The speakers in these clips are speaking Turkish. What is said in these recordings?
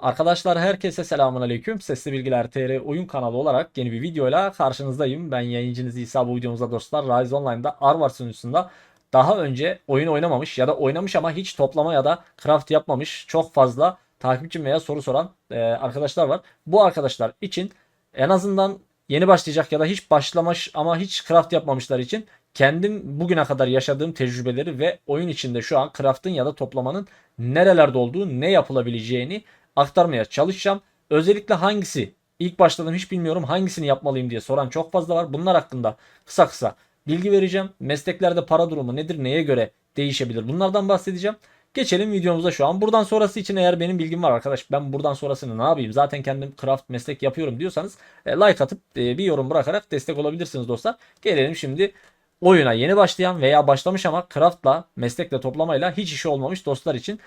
Arkadaşlar herkese selamun aleyküm. Sesli Bilgiler TR oyun kanalı olarak yeni bir videoyla karşınızdayım. Ben yayıncınız İsa bu videomuzda dostlar Rise Online'da Arvar sunucusunda daha önce oyun oynamamış ya da oynamış ama hiç toplama ya da craft yapmamış çok fazla takipçim veya soru soran e, arkadaşlar var. Bu arkadaşlar için en azından yeni başlayacak ya da hiç başlamış ama hiç craft yapmamışlar için kendim bugüne kadar yaşadığım tecrübeleri ve oyun içinde şu an craft'ın ya da toplamanın nerelerde olduğu, ne yapılabileceğini aktarmaya çalışacağım. Özellikle hangisi ilk başladım hiç bilmiyorum hangisini yapmalıyım diye soran çok fazla var. Bunlar hakkında kısa kısa bilgi vereceğim. Mesleklerde para durumu nedir, neye göre değişebilir bunlardan bahsedeceğim. Geçelim videomuza şu an. Buradan sonrası için eğer benim bilgim var arkadaş ben buradan sonrasını ne yapayım zaten kendim craft meslek yapıyorum diyorsanız e, like atıp e, bir yorum bırakarak destek olabilirsiniz dostlar. Gelelim şimdi oyuna yeni başlayan veya başlamış ama craftla meslekle toplamayla hiç işi olmamış dostlar için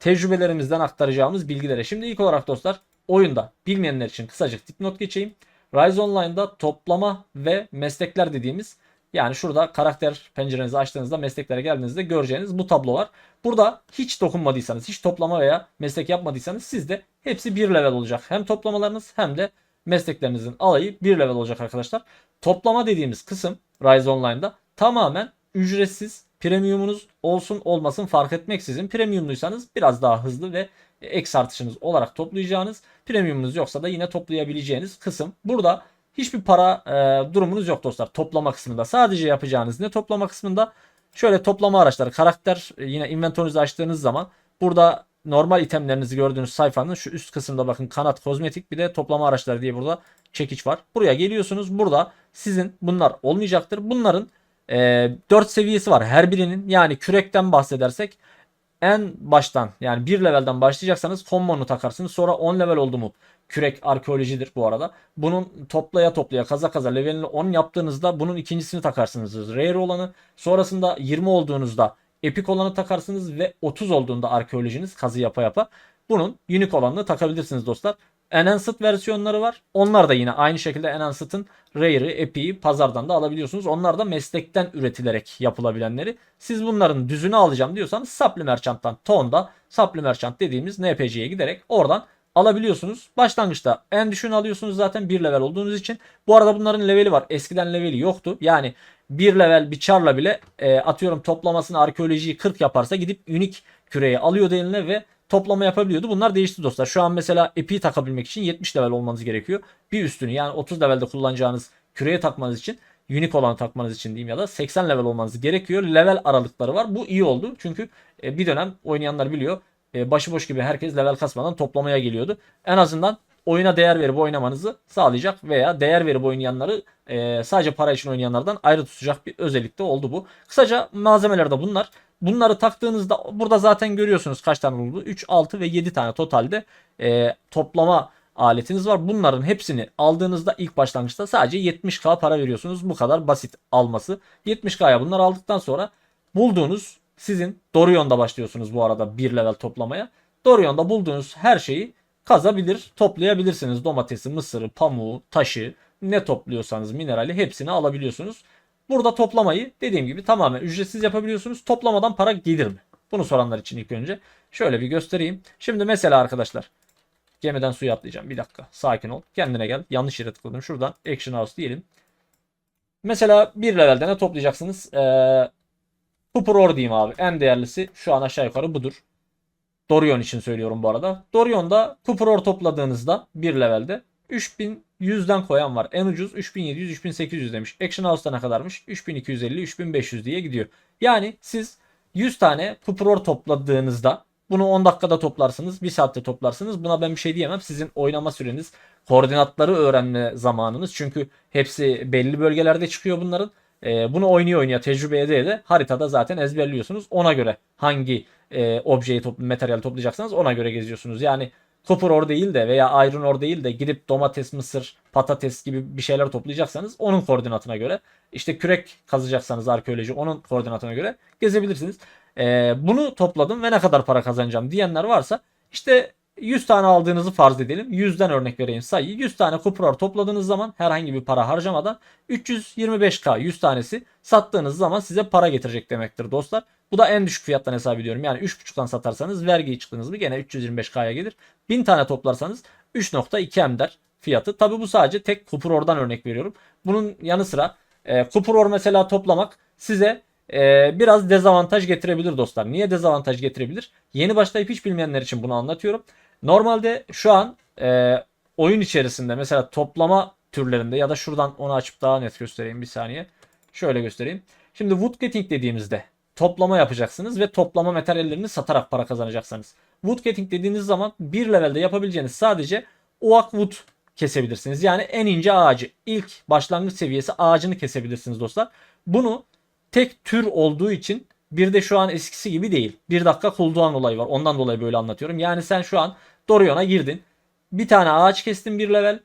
tecrübelerimizden aktaracağımız bilgilere. Şimdi ilk olarak dostlar oyunda bilmeyenler için kısacık dipnot geçeyim. Rise Online'da toplama ve meslekler dediğimiz yani şurada karakter pencerenizi açtığınızda mesleklere geldiğinizde göreceğiniz bu tablo var. Burada hiç dokunmadıysanız, hiç toplama veya meslek yapmadıysanız sizde hepsi bir level olacak. Hem toplamalarınız hem de mesleklerinizin alayı bir level olacak arkadaşlar. Toplama dediğimiz kısım Rise Online'da tamamen ücretsiz premiumunuz olsun olmasın fark etmeksizin premiumluysanız biraz daha hızlı ve eks artışınız olarak toplayacağınız premiumunuz yoksa da yine toplayabileceğiniz kısım. Burada hiçbir para e, durumunuz yok dostlar toplama kısmında. Sadece yapacağınız ne toplama kısmında şöyle toplama araçları karakter e, yine inventörünüzü açtığınız zaman burada normal itemlerinizi gördüğünüz sayfanın şu üst kısımda bakın kanat kozmetik bir de toplama araçları diye burada çekiç var. Buraya geliyorsunuz. Burada sizin bunlar olmayacaktır. Bunların e, 4 seviyesi var her birinin. Yani kürekten bahsedersek en baştan yani 1 levelden başlayacaksanız common'u takarsınız. Sonra 10 level oldu mu kürek arkeolojidir bu arada. Bunun toplaya toplaya kaza kaza levelini 10 yaptığınızda bunun ikincisini takarsınız. Rare olanı. Sonrasında 20 olduğunuzda epic olanı takarsınız ve 30 olduğunda arkeolojiniz kazı yapa yapa bunun unique olanını takabilirsiniz dostlar. Enhanced versiyonları var. Onlar da yine aynı şekilde Enhanced'ın Rare'ı, Epic'i pazardan da alabiliyorsunuz. Onlar da meslekten üretilerek yapılabilenleri. Siz bunların düzünü alacağım diyorsanız Supply Merchant'tan Ton'da Supply Merchant dediğimiz NPC'ye giderek oradan alabiliyorsunuz. Başlangıçta en düşüğünü alıyorsunuz zaten 1 level olduğunuz için. Bu arada bunların leveli var. Eskiden leveli yoktu. Yani 1 level bir charla bile e, atıyorum toplamasını arkeolojiyi 40 yaparsa gidip unique küreyi alıyordu eline ve toplama yapabiliyordu. Bunlar değişti dostlar. Şu an mesela epi'yi takabilmek için 70 level olmanız gerekiyor. Bir üstünü yani 30 levelde kullanacağınız küreye takmanız için unique olanı takmanız için diyeyim ya da 80 level olmanız gerekiyor. Level aralıkları var. Bu iyi oldu. Çünkü e, bir dönem oynayanlar biliyor. E, başıboş gibi herkes level kasmadan toplamaya geliyordu. En azından oyuna değer verip oynamanızı sağlayacak veya değer verip oynayanları e, sadece para için oynayanlardan ayrı tutacak bir özellikte oldu bu. Kısaca malzemeler de bunlar. Bunları taktığınızda burada zaten görüyorsunuz kaç tane oldu. 3, 6 ve 7 tane totalde e, toplama aletiniz var. Bunların hepsini aldığınızda ilk başlangıçta sadece 70k para veriyorsunuz. Bu kadar basit alması. 70k'ya bunları aldıktan sonra bulduğunuz sizin Dorion'da başlıyorsunuz bu arada bir level toplamaya. Dorion'da bulduğunuz her şeyi kazabilir, toplayabilirsiniz. Domatesi, mısırı, pamuğu, taşı, ne topluyorsanız minerali hepsini alabiliyorsunuz. Burada toplamayı dediğim gibi tamamen ücretsiz yapabiliyorsunuz. Toplamadan para gelir mi? Bunu soranlar için ilk önce şöyle bir göstereyim. Şimdi mesela arkadaşlar gemiden suya atlayacağım. Bir dakika sakin ol. Kendine gel. Yanlış yere tıkladım. Şuradan Action House diyelim. Mesela bir levelde ne toplayacaksınız? Ee, Cooper Ore diyeyim abi. En değerlisi şu an aşağı yukarı budur. Dorion için söylüyorum bu arada. Dorion'da Cooper Ore topladığınızda bir levelde 3100'den koyan var. En ucuz 3700 3800 demiş. Action House'da ne kadarmış? 3250 3500 diye gidiyor. Yani siz 100 tane Ore topladığınızda bunu 10 dakikada toplarsınız, 1 saatte toplarsınız. Buna ben bir şey diyemem. Sizin oynama süreniz, koordinatları öğrenme zamanınız. Çünkü hepsi belli bölgelerde çıkıyor bunların. E, bunu oynuyor oynaya tecrübe ede de haritada zaten ezberliyorsunuz. Ona göre hangi e, objeyi toplu, materyal toplayacaksanız ona göre geziyorsunuz. Yani copper ore değil de veya iron ore değil de gidip domates, mısır, patates gibi bir şeyler toplayacaksanız onun koordinatına göre işte kürek kazacaksanız arkeoloji onun koordinatına göre gezebilirsiniz. E, bunu topladım ve ne kadar para kazanacağım diyenler varsa işte 100 tane aldığınızı farz edelim. 100'den örnek vereyim sayıyı. 100 tane Cooper topladığınız zaman herhangi bir para harcamadan 325k 100 tanesi sattığınız zaman size para getirecek demektir dostlar. Bu da en düşük fiyattan hesap ediyorum. Yani 3.5'tan satarsanız vergiyi çıktınız mı gene 325K'ya gelir. 1000 tane toplarsanız 3.2 M der fiyatı. Tabi bu sadece tek Kupuror'dan örnek veriyorum. Bunun yanı sıra e, Kupuror mesela toplamak size e, biraz dezavantaj getirebilir dostlar. Niye dezavantaj getirebilir? Yeni başlayıp hiç bilmeyenler için bunu anlatıyorum. Normalde şu an e, oyun içerisinde mesela toplama türlerinde ya da şuradan onu açıp daha net göstereyim bir saniye. Şöyle göstereyim. Şimdi woodgetting dediğimizde toplama yapacaksınız ve toplama materyallerini satarak para kazanacaksınız. Woodgetting dediğiniz zaman bir levelde yapabileceğiniz sadece oak wood kesebilirsiniz. Yani en ince ağacı ilk başlangıç seviyesi ağacını kesebilirsiniz dostlar. Bunu tek tür olduğu için bir de şu an eskisi gibi değil. Bir dakika cooldown olayı var. Ondan dolayı böyle anlatıyorum. Yani sen şu an Dorion'a girdin. Bir tane ağaç kestin bir level.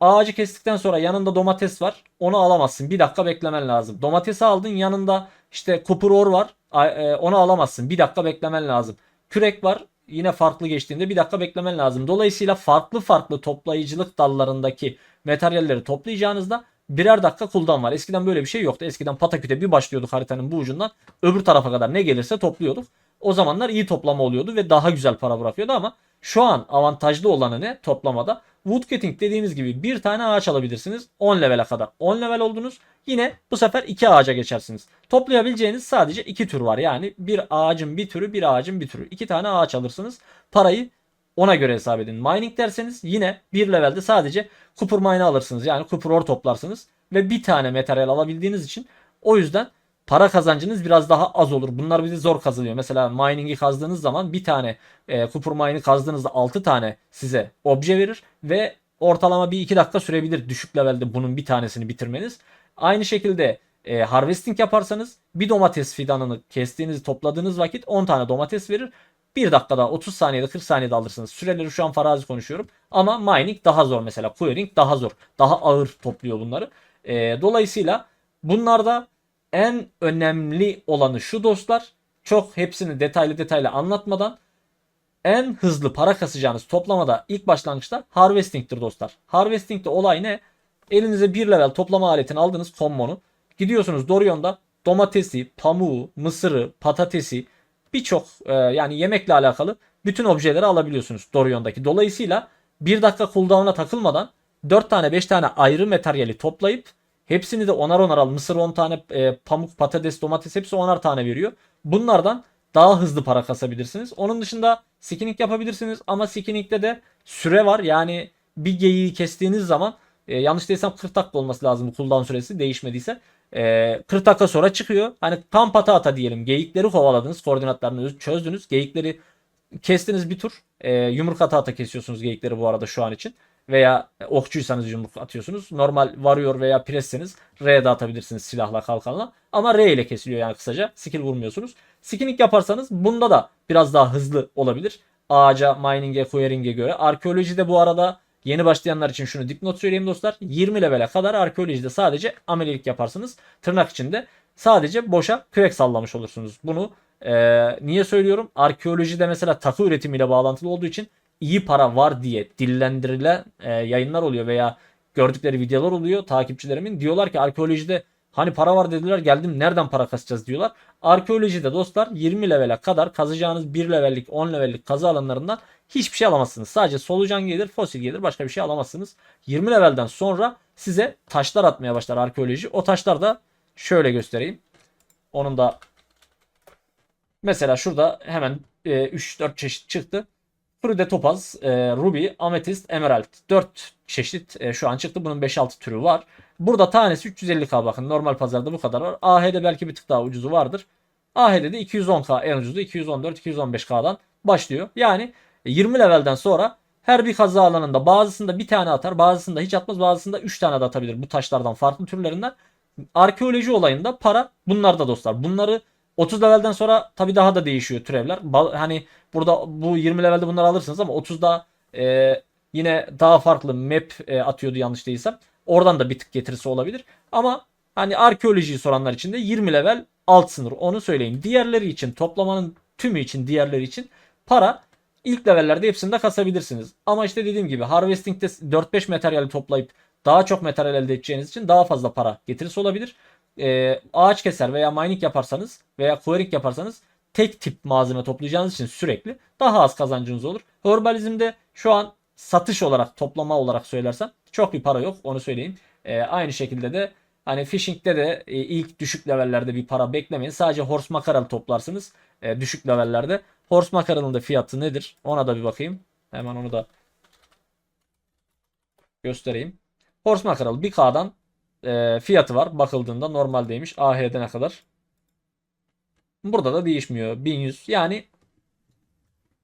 Ağacı kestikten sonra yanında domates var. Onu alamazsın. Bir dakika beklemen lazım. Domatesi aldın yanında işte kupuror var. A- e, Onu alamazsın. Bir dakika beklemen lazım. Kürek var. Yine farklı geçtiğinde bir dakika beklemen lazım. Dolayısıyla farklı farklı toplayıcılık dallarındaki materyalleri toplayacağınızda birer dakika cooldown var. Eskiden böyle bir şey yoktu. Eskiden pataküte bir başlıyorduk haritanın bu ucundan. Öbür tarafa kadar ne gelirse topluyorduk. O zamanlar iyi toplama oluyordu ve daha güzel para bırakıyordu ama şu an avantajlı olanı ne toplamada? Woodcutting dediğimiz gibi bir tane ağaç alabilirsiniz 10 levele kadar. 10 level oldunuz yine bu sefer iki ağaca geçersiniz. Toplayabileceğiniz sadece iki tür var. Yani bir ağacın bir türü bir ağacın bir türü. İki tane ağaç alırsınız. Parayı ona göre hesap edin. Mining derseniz yine bir levelde sadece Cooper mine alırsınız. Yani Cooper ore toplarsınız. Ve bir tane materyal alabildiğiniz için o yüzden para kazancınız biraz daha az olur. Bunlar bizi zor kazanıyor. Mesela mining'i kazdığınız zaman bir tane e, Cooper mine'i kazdığınızda 6 tane size obje verir ve ortalama bir 2 dakika sürebilir düşük levelde bunun bir tanesini bitirmeniz. Aynı şekilde e, harvesting yaparsanız bir domates fidanını kestiğiniz topladığınız vakit 10 tane domates verir. 1 dakikada 30 saniyede 40 saniyede alırsınız. Süreleri şu an farazi konuşuyorum. Ama mining daha zor mesela. Clearing daha zor. Daha ağır topluyor bunları. E, dolayısıyla bunlarda en önemli olanı şu dostlar. Çok hepsini detaylı detaylı anlatmadan en hızlı para kasacağınız toplamada ilk başlangıçta harvesting'tir dostlar. Harvesting'de olay ne? Elinize bir level toplama aletini aldınız kommonu. Gidiyorsunuz Dorion'da domatesi, pamuğu, mısırı, patatesi birçok e, yani yemekle alakalı bütün objeleri alabiliyorsunuz Dorion'daki. Dolayısıyla bir dakika cooldown'a takılmadan 4 tane 5 tane ayrı materyali toplayıp hepsini de onar onar al. Mısır 10 tane, e, pamuk, patates, domates hepsi onar tane veriyor. Bunlardan daha hızlı para kasabilirsiniz. Onun dışında skinning yapabilirsiniz ama skinning'de de süre var. Yani bir geyiği kestiğiniz zaman e, yanlış değilsem 40 dakika olması lazım bu cooldown süresi değişmediyse. E, 40 dakika sonra çıkıyor. Hani tam pata ata diyelim. Geyikleri kovaladınız. Koordinatlarını çözdünüz. Geyikleri kestiniz bir tur. E, yumruk ata ata kesiyorsunuz geyikleri bu arada şu an için. Veya okçuysanız yumruk atıyorsunuz. Normal varıyor veya presseniz R'ye de atabilirsiniz silahla kalkanla. Ama R ile kesiliyor yani kısaca. Skill vurmuyorsunuz. Skinning yaparsanız bunda da biraz daha hızlı olabilir. Ağaca, mining'e, querying'e göre. Arkeolojide bu arada yeni başlayanlar için şunu dipnot söyleyeyim dostlar. 20 levele kadar arkeolojide sadece amelilik yaparsınız. Tırnak içinde sadece boşa kürek sallamış olursunuz. Bunu e, niye söylüyorum? Arkeolojide mesela takı üretimiyle bağlantılı olduğu için iyi para var diye dillendirilen e, yayınlar oluyor veya gördükleri videolar oluyor takipçilerimin. Diyorlar ki arkeolojide hani para var dediler geldim nereden para kasacağız diyorlar. Arkeolojide dostlar 20 levele kadar kazacağınız 1 levellik 10 levellik kazı alanlarından hiçbir şey alamazsınız. Sadece solucan gelir fosil gelir başka bir şey alamazsınız. 20 levelden sonra size taşlar atmaya başlar arkeoloji. O taşlar da şöyle göstereyim. Onun da mesela şurada hemen e, 3-4 çeşit çıktı. Frude Topaz, e, Ruby, Amethyst, Emerald. 4 çeşit e, şu an çıktı. Bunun 5-6 türü var. Burada tanesi 350k bakın. Normal pazarda bu kadar var. AH'de belki bir tık daha ucuzu vardır. AH'de de 210k en ucuzu 214-215k'dan başlıyor. Yani 20 levelden sonra her bir kaza alanında bazısında bir tane atar, bazısında hiç atmaz, bazısında 3 tane de atabilir bu taşlardan farklı türlerinden. Arkeoloji olayında para bunlarda dostlar. Bunları 30 levelden sonra tabii daha da değişiyor türevler. Hani burada bu 20 levelde bunları alırsınız ama 30'da e, yine daha farklı map e, atıyordu yanlış değilsem. Oradan da bir tık getirisi olabilir. Ama hani arkeolojiyi soranlar için de 20 level alt sınır onu söyleyeyim. Diğerleri için toplamanın tümü için diğerleri için para ilk levellerde hepsinde kasabilirsiniz. Ama işte dediğim gibi harvesting'de 4-5 materyali toplayıp daha çok materyal elde edeceğiniz için daha fazla para getirisi olabilir. E, ağaç keser veya mining yaparsanız veya quarrying yaparsanız tek tip malzeme toplayacağınız için sürekli daha az kazancınız olur. Herbalizmde şu an satış olarak toplama olarak söylersem çok bir para yok onu söyleyeyim. E, aynı şekilde de hani fishing'de de e, ilk düşük levellerde bir para beklemeyin. Sadece horse mackerel toplarsınız e, düşük levellerde. Horse mackerel'ın da fiyatı nedir? Ona da bir bakayım. Hemen onu da göstereyim. Horse mackerel 1K'dan e, fiyatı var. Bakıldığında normaldeymiş. AH'de ne kadar? Burada da değişmiyor. 1100. Yani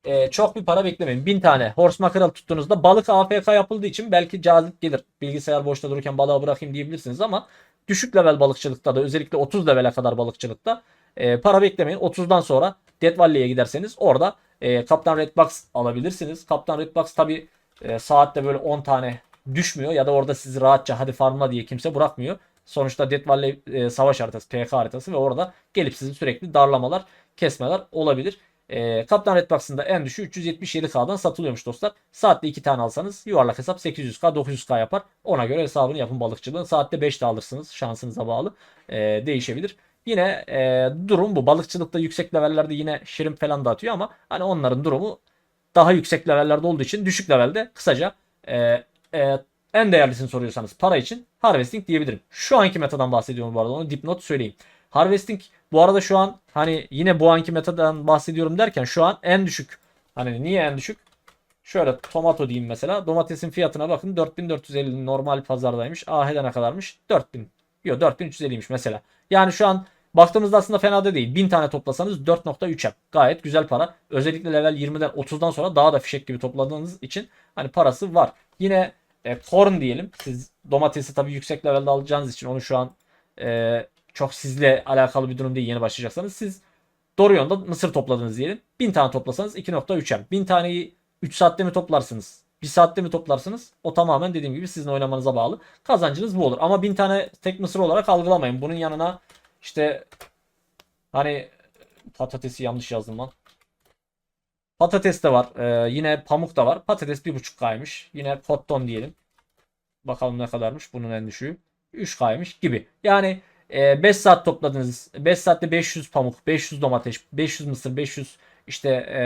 e, çok bir para beklemeyin. 1000 tane horse mackerel tuttuğunuzda balık AFK yapıldığı için belki cazip gelir. Bilgisayar boşta dururken balığı bırakayım diyebilirsiniz ama düşük level balıkçılıkta da özellikle 30 levele kadar balıkçılıkta e, para beklemeyin. 30'dan sonra Dead Valley'e giderseniz orada e, Kaptan Redbox alabilirsiniz. Kaptan Redbox tabi e, saatte böyle 10 tane düşmüyor ya da orada sizi rahatça hadi farmla diye kimse bırakmıyor. Sonuçta Death Valley e, savaş haritası, PK haritası ve orada gelip sizi sürekli darlamalar, kesmeler olabilir. E, Kaptan Redbox'ın da en düşüğü 377K'dan satılıyormuş dostlar. Saatte 2 tane alsanız yuvarlak hesap 800K 900K yapar. Ona göre hesabını yapın balıkçılığın. Saatte 5 de alırsınız şansınıza bağlı. E, değişebilir. Yine e, durum bu. Balıkçılıkta yüksek levellerde yine şirin falan da atıyor ama hani onların durumu daha yüksek levellerde olduğu için düşük levelde kısaca e, e, en değerlisini soruyorsanız para için harvesting diyebilirim. Şu anki metadan bahsediyorum bu arada onu dipnot söyleyeyim. Harvesting bu arada şu an hani yine bu anki metadan bahsediyorum derken şu an en düşük. Hani niye en düşük? Şöyle tomato diyeyim mesela. Domatesin fiyatına bakın 4450 normal pazardaymış. AH'de ne kadarmış? 4000. Yok 4350'ymiş mesela. Yani şu an baktığımızda aslında fena da değil. 1000 tane toplasanız 4.3 yap. Gayet güzel para. Özellikle level 20'den 30'dan sonra daha da fişek gibi topladığınız için hani parası var. Yine e, corn diyelim. Siz domatesi tabii yüksek levelde alacağınız için onu şu an e, çok sizle alakalı bir durum değil yeni başlayacaksanız. Siz doğru yolda mısır topladınız diyelim. 1000 tane toplasanız 2.3M. 1000 taneyi 3 saatte mi toplarsınız? 1 saatte mi toplarsınız? O tamamen dediğim gibi sizin oynamanıza bağlı. Kazancınız bu olur. Ama 1000 tane tek mısır olarak algılamayın. Bunun yanına işte hani patatesi yanlış yazdım lan. Patates de var. Ee, yine pamuk da var. Patates 1.5K'ymış. Yine cotton diyelim. Bakalım ne kadarmış bunun en düşüğü. 3K'ymış gibi. Yani 5 e, saat topladınız. 5 saatte 500 pamuk, 500 domates, 500 mısır, 500 işte e,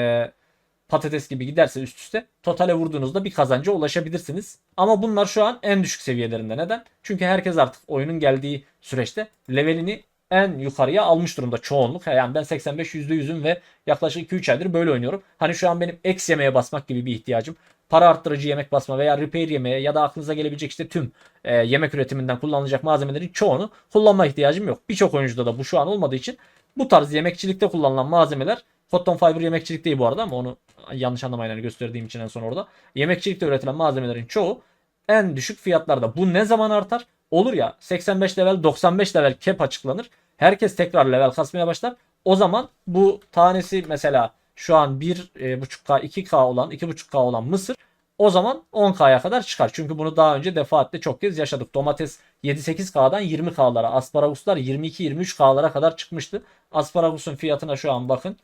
patates gibi giderse üst üste totale vurduğunuzda bir kazanca ulaşabilirsiniz. Ama bunlar şu an en düşük seviyelerinde. Neden? Çünkü herkes artık oyunun geldiği süreçte levelini en yukarıya almış durumda çoğunluk. Yani ben 85 %100'üm ve yaklaşık 2-3 aydır böyle oynuyorum. Hani şu an benim X yemeye basmak gibi bir ihtiyacım. Para arttırıcı yemek basma veya repair yemeye ya da aklınıza gelebilecek işte tüm e, yemek üretiminden kullanılacak malzemelerin çoğunu kullanma ihtiyacım yok. Birçok oyuncuda da bu şu an olmadığı için bu tarz yemekçilikte kullanılan malzemeler Cotton Fiber yemekçilik değil bu arada ama onu yanlış anlamayın gösterdiğim için en son orada. Yemekçilikte üretilen malzemelerin çoğu en düşük fiyatlarda. Bu ne zaman artar? Olur ya 85 level 95 level cap açıklanır. Herkes tekrar level kasmaya başlar. O zaman bu tanesi mesela şu an 1.5K 2K olan 2.5K olan mısır o zaman 10K'ya kadar çıkar. Çünkü bunu daha önce defaatle çok kez yaşadık. Domates 7-8K'dan 20K'lara, asparaguslar 22-23K'lara kadar çıkmıştı. Asparagusun fiyatına şu an bakın.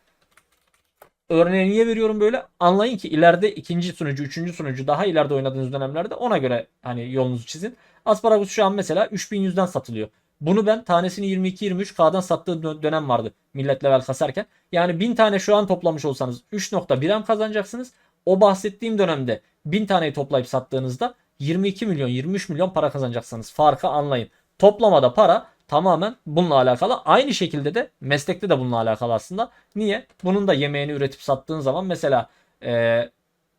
Örneği niye veriyorum böyle? Anlayın ki ileride ikinci sunucu, üçüncü sunucu daha ileride oynadığınız dönemlerde ona göre hani yolunuzu çizin. Asparagus şu an mesela 3100'den satılıyor. Bunu ben tanesini 22-23K'dan sattığı dönem vardı millet level kasarken. Yani 1000 tane şu an toplamış olsanız 3.1M kazanacaksınız. O bahsettiğim dönemde 1000 taneyi toplayıp sattığınızda 22 milyon 23 milyon para kazanacaksınız. Farkı anlayın. Toplamada para tamamen bununla alakalı. Aynı şekilde de meslekte de bununla alakalı aslında. Niye? Bunun da yemeğini üretip sattığın zaman mesela e,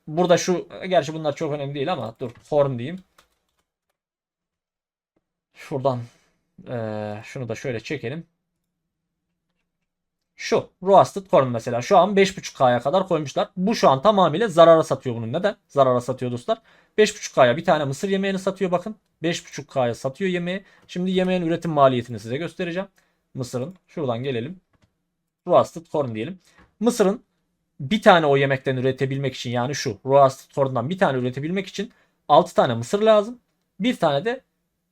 burada şu gerçi bunlar çok önemli değil ama dur form diyeyim. Şuradan ee, şunu da şöyle çekelim. Şu Roasted Corn mesela şu an 5.5K'ya kadar koymuşlar. Bu şu an tamamıyla zarara satıyor bunun. Neden? Zarara satıyor dostlar. 5.5K'ya bir tane mısır yemeğini satıyor bakın. 5.5K'ya satıyor yemeği. Şimdi yemeğin üretim maliyetini size göstereceğim. Mısırın. Şuradan gelelim. Roasted Corn diyelim. Mısırın bir tane o yemekten üretebilmek için yani şu Roasted Corn'dan bir tane üretebilmek için 6 tane mısır lazım. Bir tane de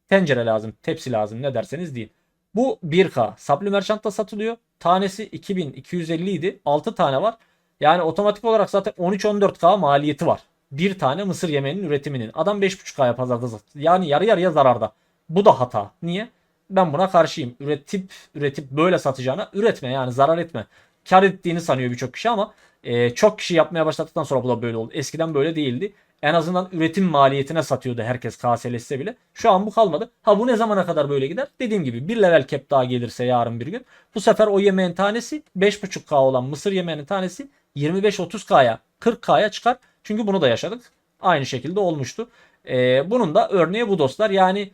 tencere lazım, tepsi lazım ne derseniz deyin. Bu 1K. Sapli Merchant'ta satılıyor. Tanesi 2250 idi. 6 tane var. Yani otomatik olarak zaten 13-14K maliyeti var. Bir tane mısır yemeğinin üretiminin. Adam 5.5K'ya pazarda satıyor. Yani yarı yarıya zararda. Bu da hata. Niye? ben buna karşıyım. Üretip üretip böyle satacağına üretme yani zarar etme. Kar ettiğini sanıyor birçok kişi ama e, çok kişi yapmaya başladıktan sonra bu da böyle oldu. Eskiden böyle değildi. En azından üretim maliyetine satıyordu herkes KSL'se bile. Şu an bu kalmadı. Ha bu ne zamana kadar böyle gider? Dediğim gibi bir level cap daha gelirse yarın bir gün. Bu sefer o yemeğin tanesi 5.5K olan mısır yemeğinin tanesi 25-30K'ya 40K'ya çıkar. Çünkü bunu da yaşadık. Aynı şekilde olmuştu. Ee, bunun da örneği bu dostlar. Yani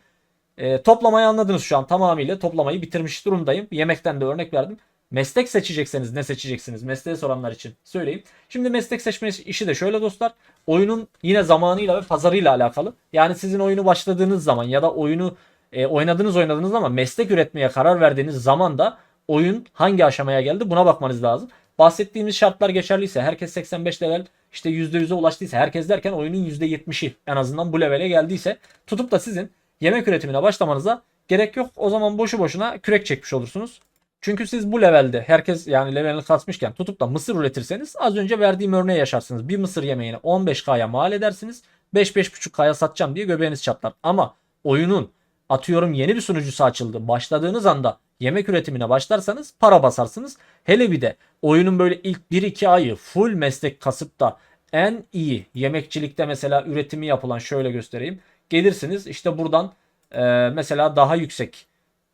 e, toplamayı anladınız şu an. Tamamıyla toplamayı bitirmiş durumdayım. Yemekten de örnek verdim. Meslek seçecekseniz ne seçeceksiniz? Mesleği soranlar için söyleyeyim. Şimdi meslek seçme işi de şöyle dostlar. Oyunun yine zamanıyla ve pazarıyla alakalı. Yani sizin oyunu başladığınız zaman ya da oyunu e, oynadınız oynadınız ama meslek üretmeye karar verdiğiniz zaman da oyun hangi aşamaya geldi buna bakmanız lazım. Bahsettiğimiz şartlar geçerliyse herkes 85 level işte %100'e ulaştıysa herkes derken oyunun %70'i en azından bu levele geldiyse tutup da sizin yemek üretimine başlamanıza gerek yok. O zaman boşu boşuna kürek çekmiş olursunuz. Çünkü siz bu levelde herkes yani levelini kasmışken tutup da mısır üretirseniz az önce verdiğim örneği yaşarsınız. Bir mısır yemeğini 15K'ya mal edersiniz. 5-5.5K'ya satacağım diye göbeğiniz çatlar. Ama oyunun atıyorum yeni bir sunucusu açıldı. Başladığınız anda yemek üretimine başlarsanız para basarsınız. Hele bir de oyunun böyle ilk 1-2 ayı full meslek kasıp da en iyi yemekçilikte mesela üretimi yapılan şöyle göstereyim. Gelirsiniz işte buradan e, mesela daha yüksek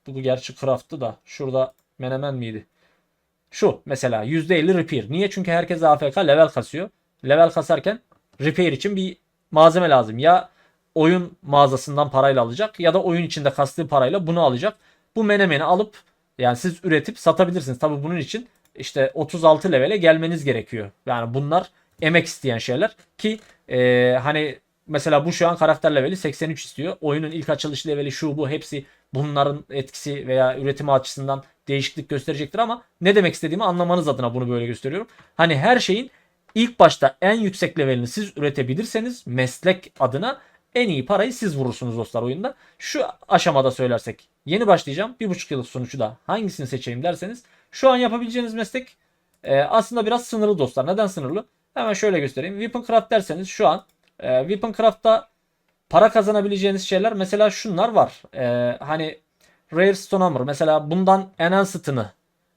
bu gerçi craft'tı da şurada menemen miydi? Şu mesela %50 repair. Niye? Çünkü herkes AFK level kasıyor. Level kasarken repair için bir malzeme lazım. Ya oyun mağazasından parayla alacak ya da oyun içinde kastığı parayla bunu alacak. Bu menemeni alıp yani siz üretip satabilirsiniz. Tabi bunun için işte 36 levele gelmeniz gerekiyor. Yani bunlar emek isteyen şeyler ki e, hani mesela bu şu an karakter leveli 83 istiyor. Oyunun ilk açılış leveli şu bu hepsi bunların etkisi veya üretim açısından değişiklik gösterecektir ama ne demek istediğimi anlamanız adına bunu böyle gösteriyorum. Hani her şeyin ilk başta en yüksek levelini siz üretebilirseniz meslek adına en iyi parayı siz vurursunuz dostlar oyunda. Şu aşamada söylersek yeni başlayacağım. Bir buçuk yıllık sonucu da hangisini seçeyim derseniz şu an yapabileceğiniz meslek e, aslında biraz sınırlı dostlar. Neden sınırlı? Hemen şöyle göstereyim. Weapon Craft derseniz şu an e, Weapon Craft'ta para kazanabileceğiniz şeyler mesela şunlar var. E, hani Rare Stone Hammer mesela bundan Enhanced'ını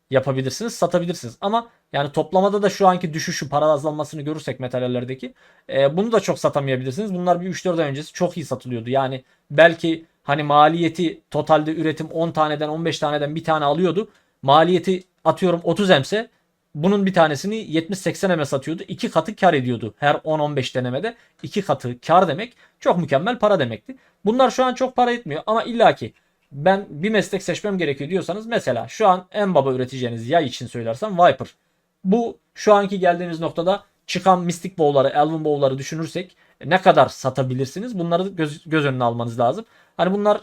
yapabilirsiniz, satabilirsiniz. Ama yani toplamada da şu anki düşüşü, para azalmasını görürsek metallerdeki e, bunu da çok satamayabilirsiniz. Bunlar bir 3-4 ay öncesi çok iyi satılıyordu. Yani belki hani maliyeti totalde üretim 10 taneden 15 taneden bir tane alıyordu. Maliyeti atıyorum 30 emse bunun bir tanesini 70-80 eme satıyordu. 2 katı kar ediyordu. Her 10-15 denemede 2 katı kar demek çok mükemmel para demekti. Bunlar şu an çok para etmiyor ama illaki ben bir meslek seçmem gerekiyor diyorsanız mesela şu an en baba üreteceğiniz yay için söylersem Viper. Bu şu anki geldiğimiz noktada çıkan Mystic Bow'ları, Elven Bow'ları düşünürsek ne kadar satabilirsiniz? Bunları göz, göz önüne almanız lazım. Hani bunlar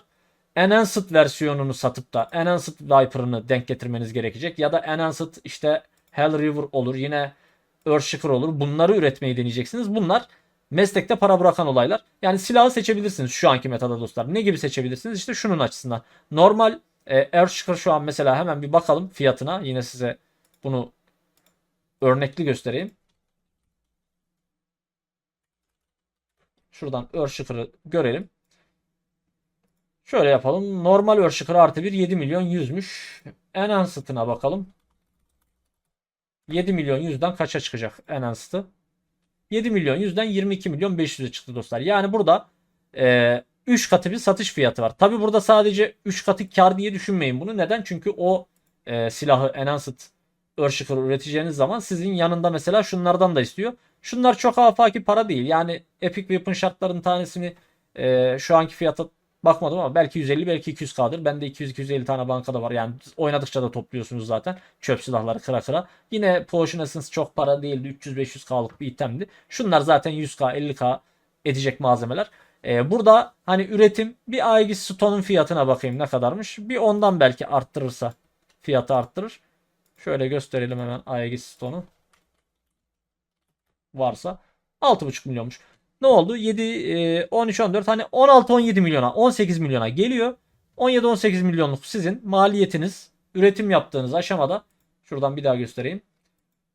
Enhanced versiyonunu satıp da Enhanced Viper'ını denk getirmeniz gerekecek. Ya da Enhanced işte Hell River olur. Yine Earthshaker olur. Bunları üretmeyi deneyeceksiniz. Bunlar meslekte para bırakan olaylar. Yani silahı seçebilirsiniz şu anki metada dostlar. Ne gibi seçebilirsiniz? İşte şunun açısından. Normal e, Earthshaker şu an mesela hemen bir bakalım fiyatına. Yine size bunu örnekli göstereyim. Şuradan Earthshaker'ı görelim. Şöyle yapalım. Normal Earthshaker artı 1 7 milyon 100'müş. Enhanced'ına bakalım. 7 milyon 100'den kaça çıkacak Enhanced'ı? 7 milyon 100'den 22 milyon 500'e çıktı dostlar. Yani burada e, 3 katı bir satış fiyatı var. Tabi burada sadece 3 katı kar diye düşünmeyin bunu. Neden? Çünkü o e, silahı Enhanced Earthshaker üreteceğiniz zaman sizin yanında mesela şunlardan da istiyor. Şunlar çok afaki para değil. Yani Epic Weapon şartlarının tanesini e, şu anki fiyata bakmadım ama belki 150 belki 200K'dır. Bende 200-250 tane bankada var. Yani oynadıkça da topluyorsunuz zaten. Çöp silahları kıra kıra. Yine Potion Essence çok para değildi. 300-500K'lık bir itemdi. Şunlar zaten 100K 50K edecek malzemeler. Ee, burada hani üretim bir Aegis Stone'un fiyatına bakayım ne kadarmış. Bir ondan belki arttırırsa fiyatı arttırır. Şöyle gösterelim hemen Aegis Stone'u. Varsa 6,5 milyonmuş. Ne oldu? 7, 13, 14 hani 16, 17 milyona 18 milyona geliyor. 17-18 milyonluk sizin maliyetiniz üretim yaptığınız aşamada şuradan bir daha göstereyim.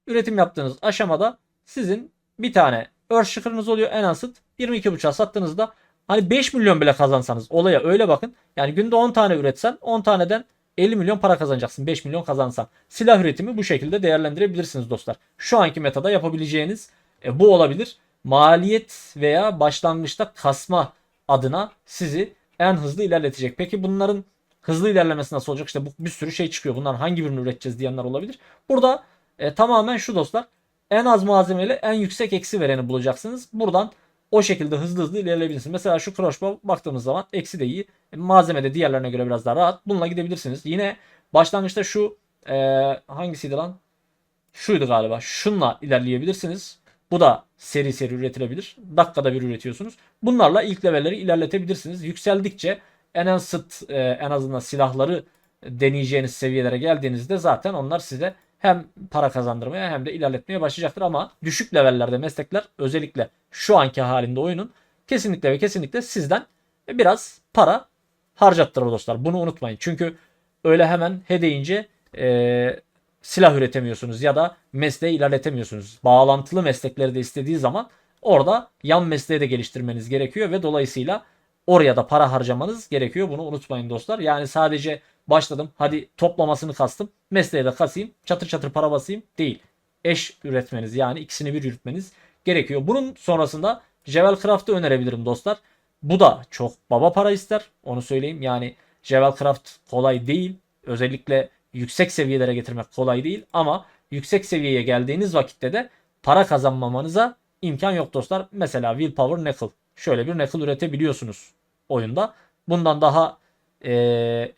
Üretim yaptığınız aşamada sizin bir tane Earthshaker'ınız oluyor en asıt 22.5'a sattığınızda Hani 5 milyon bile kazansanız olaya öyle bakın. Yani günde 10 tane üretsen 10 taneden 50 milyon para kazanacaksın. 5 milyon kazansan. Silah üretimi bu şekilde değerlendirebilirsiniz dostlar. Şu anki metada yapabileceğiniz e, bu olabilir. Maliyet veya başlangıçta kasma adına sizi en hızlı ilerletecek. Peki bunların hızlı ilerlemesi nasıl olacak? İşte bu bir sürü şey çıkıyor. Bunların hangi birini üreteceğiz diyenler olabilir. Burada e, tamamen şu dostlar. En az malzemeli en yüksek eksi vereni bulacaksınız. Buradan o şekilde hızlı hızlı ilerleyebilirsiniz. Mesela şu crossbow baktığımız zaman eksi de iyi. E, Malzeme de diğerlerine göre biraz daha rahat. Bununla gidebilirsiniz. Yine başlangıçta şu e, hangisiydi lan? Şuydu galiba. Şunla ilerleyebilirsiniz. Bu da seri seri üretilebilir. Dakikada bir üretiyorsunuz. Bunlarla ilk levelleri ilerletebilirsiniz. Yükseldikçe enhanced e, en azından silahları deneyeceğiniz seviyelere geldiğinizde zaten onlar size hem para kazandırmaya hem de ilerletmeye başlayacaktır ama düşük levellerde meslekler özellikle şu anki halinde oyunun kesinlikle ve kesinlikle sizden biraz para harcattırır dostlar. Bunu unutmayın. Çünkü öyle hemen he deyince e, silah üretemiyorsunuz ya da mesleği ilerletemiyorsunuz. Bağlantılı meslekleri de istediği zaman orada yan mesleği de geliştirmeniz gerekiyor ve dolayısıyla oraya da para harcamanız gerekiyor. Bunu unutmayın dostlar. Yani sadece başladım hadi toplamasını kastım mesleğe de kasayım çatır çatır para basayım değil. Eş üretmeniz yani ikisini bir yürütmeniz gerekiyor. Bunun sonrasında Jewel Craft'ı önerebilirim dostlar. Bu da çok baba para ister. Onu söyleyeyim. Yani Jewel Craft kolay değil. Özellikle yüksek seviyelere getirmek kolay değil ama yüksek seviyeye geldiğiniz vakitte de para kazanmamanıza imkan yok dostlar. Mesela Willpower Knuckle. Şöyle bir Knuckle üretebiliyorsunuz oyunda. Bundan daha eee,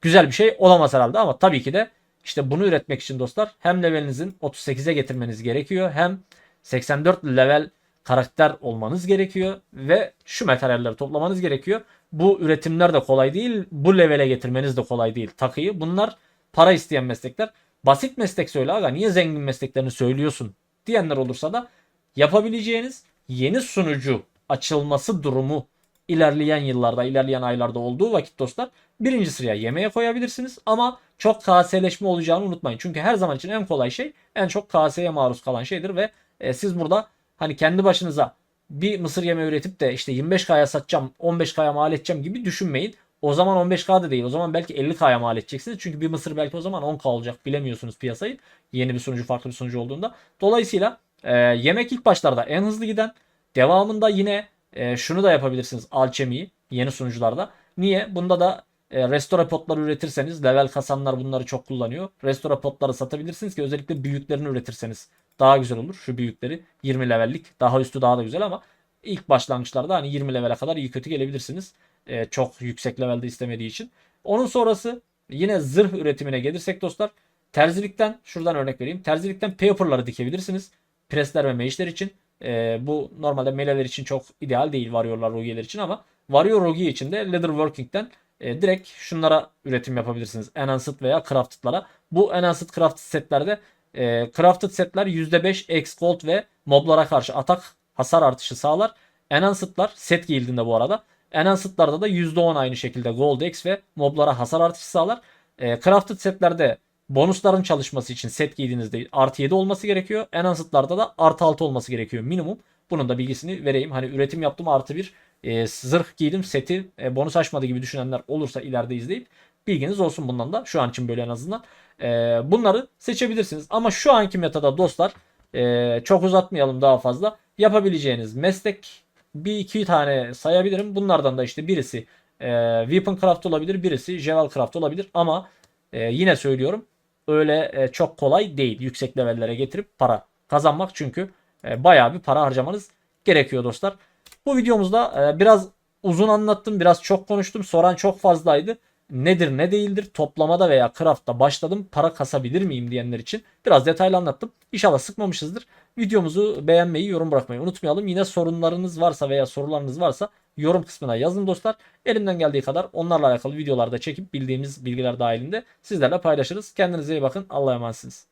güzel bir şey olamaz herhalde ama tabii ki de işte bunu üretmek için dostlar hem levelinizin 38'e getirmeniz gerekiyor hem 84 level karakter olmanız gerekiyor ve şu materyalleri toplamanız gerekiyor. Bu üretimler de kolay değil. Bu levele getirmeniz de kolay değil takıyı. Bunlar para isteyen meslekler. Basit meslek söyle aga niye zengin mesleklerini söylüyorsun diyenler olursa da yapabileceğiniz yeni sunucu açılması durumu ilerleyen yıllarda, ilerleyen aylarda olduğu vakit dostlar birinci sıraya yemeğe koyabilirsiniz ama çok KS'leşme olacağını unutmayın. Çünkü her zaman için en kolay şey en çok KS'ye maruz kalan şeydir ve e, siz burada hani kendi başınıza bir mısır yemeği üretip de işte 25K'ya satacağım, 15K'ya mal edeceğim gibi düşünmeyin. O zaman 15K da değil. O zaman belki 50K'ya mal edeceksiniz. Çünkü bir mısır belki o zaman 10K olacak. Bilemiyorsunuz piyasayı. Yeni bir sunucu farklı bir sunucu olduğunda. Dolayısıyla e, yemek ilk başlarda en hızlı giden. Devamında yine e, şunu da yapabilirsiniz. Alchemy'yi yeni sunucularda. Niye? Bunda da e, restore potları üretirseniz level kasanlar bunları çok kullanıyor. Restore potları satabilirsiniz ki özellikle büyüklerini üretirseniz daha güzel olur. Şu büyükleri 20 levellik daha üstü daha da güzel ama ilk başlangıçlarda hani 20 levele kadar iyi kötü gelebilirsiniz. E, çok yüksek levelde istemediği için. Onun sonrası yine zırh üretimine gelirsek dostlar. Terzilikten şuradan örnek vereyim. Terzilikten paper'ları dikebilirsiniz. Presler ve mage'ler için. E, bu normalde meleler için çok ideal değil varıyorlar rogiyeler için ama varıyor rogi için de leatherworking'den e, direkt şunlara üretim yapabilirsiniz. Enhanced veya crafted'lara. Bu enhanced crafted setlerde e, crafted setler %5 X gold ve moblara karşı atak hasar artışı sağlar. Enhanced'lar set giyildiğinde bu arada. Enhanced'larda da %10 aynı şekilde gold X ve moblara hasar artışı sağlar. E, crafted setlerde bonusların çalışması için set giydiğinizde artı 7 olması gerekiyor. Enhanced'larda da artı 6 olması gerekiyor minimum. Bunun da bilgisini vereyim. Hani üretim yaptım artı bir e, zırh giydim seti e, bonus açmadı gibi düşünenler olursa ileride izleyip bilginiz olsun bundan da. Şu an için böyle en azından. E, bunları seçebilirsiniz. Ama şu anki metada dostlar e, çok uzatmayalım daha fazla. Yapabileceğiniz meslek bir iki tane sayabilirim. Bunlardan da işte birisi e, Weapon Craft olabilir. Birisi Jewel Craft olabilir. Ama e, yine söylüyorum öyle e, çok kolay değil. Yüksek levellere getirip para kazanmak. Çünkü e, bayağı bir para harcamanız gerekiyor dostlar. Bu videomuzda e, biraz uzun anlattım. Biraz çok konuştum. Soran çok fazlaydı. Nedir ne değildir toplamada veya craft'ta başladım para kasabilir miyim diyenler için biraz detaylı anlattım. İnşallah sıkmamışızdır. Videomuzu beğenmeyi, yorum bırakmayı unutmayalım. Yine sorunlarınız varsa veya sorularınız varsa yorum kısmına yazın dostlar. Elimden geldiği kadar onlarla alakalı videolarda çekip bildiğimiz bilgiler dahilinde sizlerle paylaşırız. Kendinize iyi bakın. Allah'a emanetsiniz.